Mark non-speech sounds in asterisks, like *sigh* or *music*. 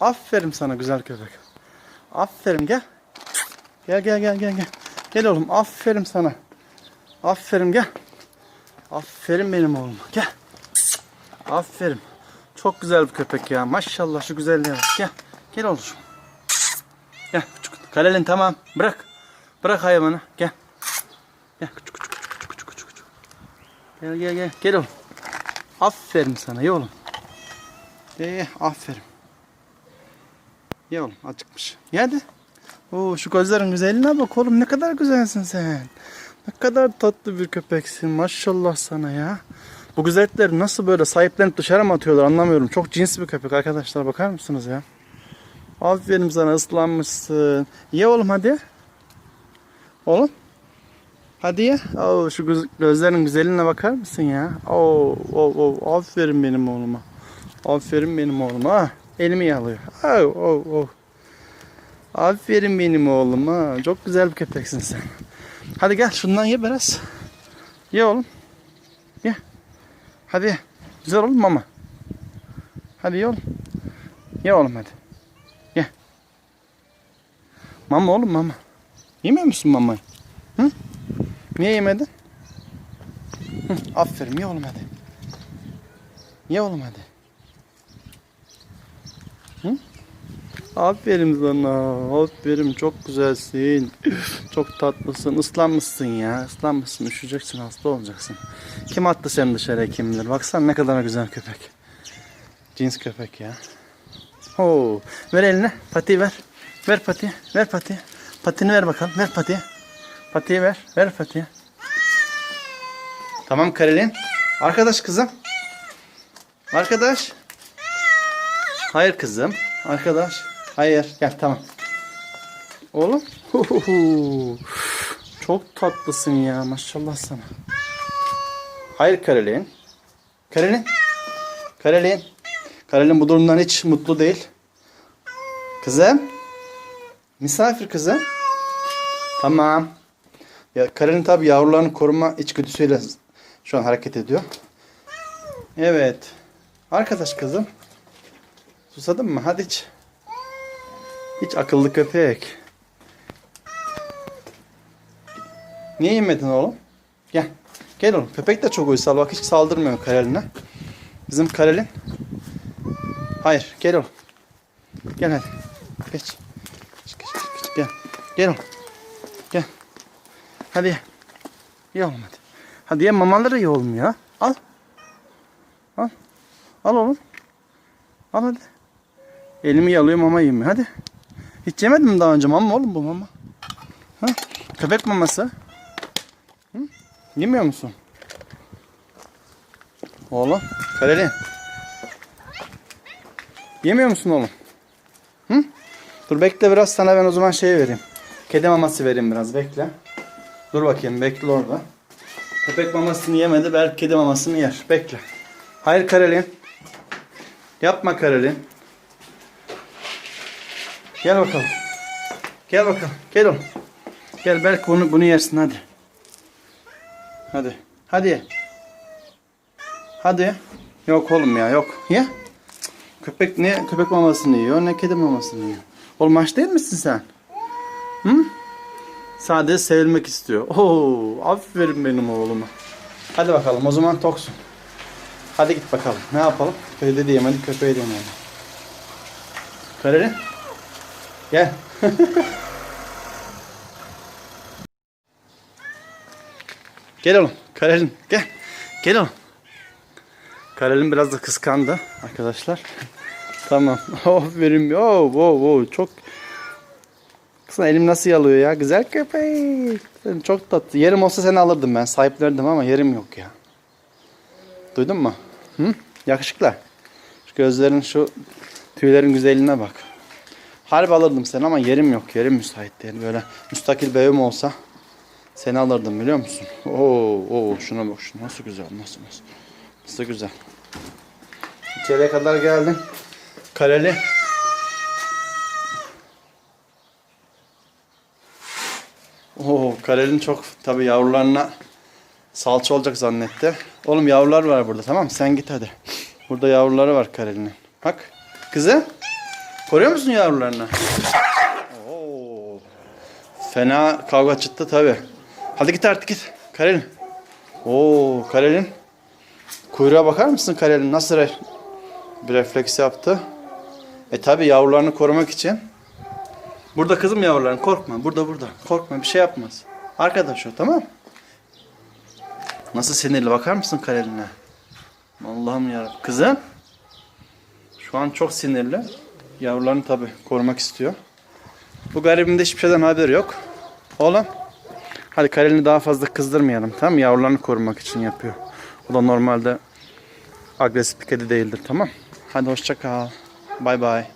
Aferin sana güzel köpek. Aferin gel. Gel gel gel gel gel. Gel oğlum aferin sana. Aferin gel. Aferin benim oğlum. Gel. Aferin. Çok güzel bir köpek ya. Maşallah şu güzelliğe bak. Gel. Gel oğlum. Gel. Küçük. Kalelin tamam. Bırak. Bırak hayvanı. Gel. Gel. Küçük küçük küçük küçük küçük küçük. Gel gel gel. Gel oğlum. Aferin sana. Ye oğlum. Ye. Aferin. Ye oğlum. Acıkmış. Ye hadi. Oo, şu gözlerin güzelliğine bak oğlum. Ne kadar güzelsin sen. Ne kadar tatlı bir köpeksin. Maşallah sana ya. Bu güzellikleri nasıl böyle sahiplenip dışarı mı atıyorlar anlamıyorum. Çok cins bir köpek arkadaşlar. Bakar mısınız ya? Aferin sana ıslanmışsın. Ye oğlum hadi. Oğlum. Hadi ye. Oo, şu göz- gözlerin güzelliğine bakar mısın ya? Oo, oo, oo, aferin benim oğluma. Aferin benim oğluma. Elimi yalıyor. Oo, oo, oo. Aferin benim oğluma. Çok güzel bir köpeksin sen. Hadi gel şundan ye biraz. Ye oğlum. Ye. Hadi ye. Güzel oğlum mama. Hadi ye oğlum. Ye oğlum hadi. Ye. Mama oğlum mama. Yemiyor musun mamayı? Hı? Niye yemedin? Hı, aferin ye oğlum hadi. Ye oğlum hadi. Aferin sana. Aferin çok güzelsin. Çok tatlısın. Islanmışsın ya. Islanmışsın. Üşüyeceksin. Hasta olacaksın. Kim attı seni dışarıya kim bilir. Baksana ne kadar güzel köpek. Cins köpek ya. Oo. Ver eline. Pati ver. Ver pati. Ver pati. Patini ver bakalım. Ver pati. Patiyi ver. Ver patiyi. Tamam Karelin. Arkadaş kızım. Arkadaş. Hayır kızım. Arkadaş. Hayır. Gel tamam. Oğlum. Huhuhu. Çok tatlısın ya. Maşallah sana. Hayır Karelin. Karelin. Karelin. Karelin bu durumdan hiç mutlu değil. Kızım. Misafir kızım. Tamam. Ya Karelin tabi yavrularını koruma içgüdüsüyle şu an hareket ediyor. Evet. Arkadaş kızım. Susadın mı? Hadi iç. Hiç akıllı köpek. Niye yemedin oğlum? Gel. Gel oğlum. Köpek de çok uysal. Bak hiç saldırmıyor Karelin'e. Bizim Karelin. Hayır. Gel oğlum. Gel hadi. Geç. Geç, geç, geç. Gel. Gel oğlum. Gel. Hadi ye. Ye oğlum hadi. Hadi ye mamaları ye oğlum ya. Al. Al. Al oğlum. Al hadi. Elimi yalıyor mama yemiyor. Hadi. Hiç yemedin mi daha önce mama oğlum bu mama? Ha? Köpek maması. Hı? Yemiyor musun? Oğlum. Kareli. Yemiyor musun oğlum? Hı? Dur bekle biraz sana ben o zaman şey vereyim. Kedi maması vereyim biraz bekle. Dur bakayım bekle orada. Köpek mamasını yemedi belki kedi mamasını yer. Bekle. Hayır Karelin. Yapma Karelin. Gel bakalım. Gel bakalım. Gel oğlum. Gel belki bunu bunu yersin hadi. Hadi. Hadi ye. Hadi. Yok oğlum ya yok. Ye. Köpek ne köpek mamasını yiyor ne kedi mamasını yiyor. Oğlum aç değil misin sen? Hı? Sadece sevilmek istiyor. Oo, aferin benim oğluma. Hadi bakalım o zaman toksun. Hadi git bakalım. Ne yapalım? Köyde de yemedik, köpeği de yemedik. Kareli. Gel. gel oğlum. Karelin gel. Gel oğlum. Karelin biraz da kıskandı arkadaşlar. tamam. *laughs* Aferin. Oh, oh, oh. Çok Kızım elim nasıl yalıyor ya? Güzel köpek. Çok tatlı. Yerim olsa seni alırdım ben. Sahiplerdim ama yerim yok ya. Duydun mu? Hı? Yakışıklı. Şu gözlerin şu tüylerin güzelliğine bak. Harbi alırdım seni ama yerim yok. Yerim müsait değil. Böyle müstakil bir evim olsa seni alırdım biliyor musun? Oo, oo şuna bak şuna. Nasıl güzel. Nasıl nasıl. Nasıl güzel. İçeriye kadar geldin. Kareli. Oo, Karelin çok tabi yavrularına salça olacak zannetti. Oğlum yavrular var burada tamam mı? Sen git hadi. Burada yavruları var Karelinin. Bak. Kızım. Koruyor musun yavrularını? Oo. Fena kavga çıktı tabi. Hadi git artık git. Karelin. Oo Karelin. Kuyruğa bakar mısın Karelin? Nasıl re- bir refleks yaptı? E tabi yavrularını korumak için. Burada kızım yavruların korkma. Burada burada. Korkma bir şey yapmaz. Arkadaş o tamam? Nasıl sinirli bakar mısın Karelin'e? Allah'ım ya. Kızım. Şu an çok sinirli. Yavrularını tabi korumak istiyor. Bu garibin de hiçbir şeyden haberi yok. Oğlum. Hadi Karelin'i daha fazla kızdırmayalım tamam? Yavrularını korumak için yapıyor. O da normalde agresif bir kedi değildir tamam. Hadi hoşça kal. Bay bay.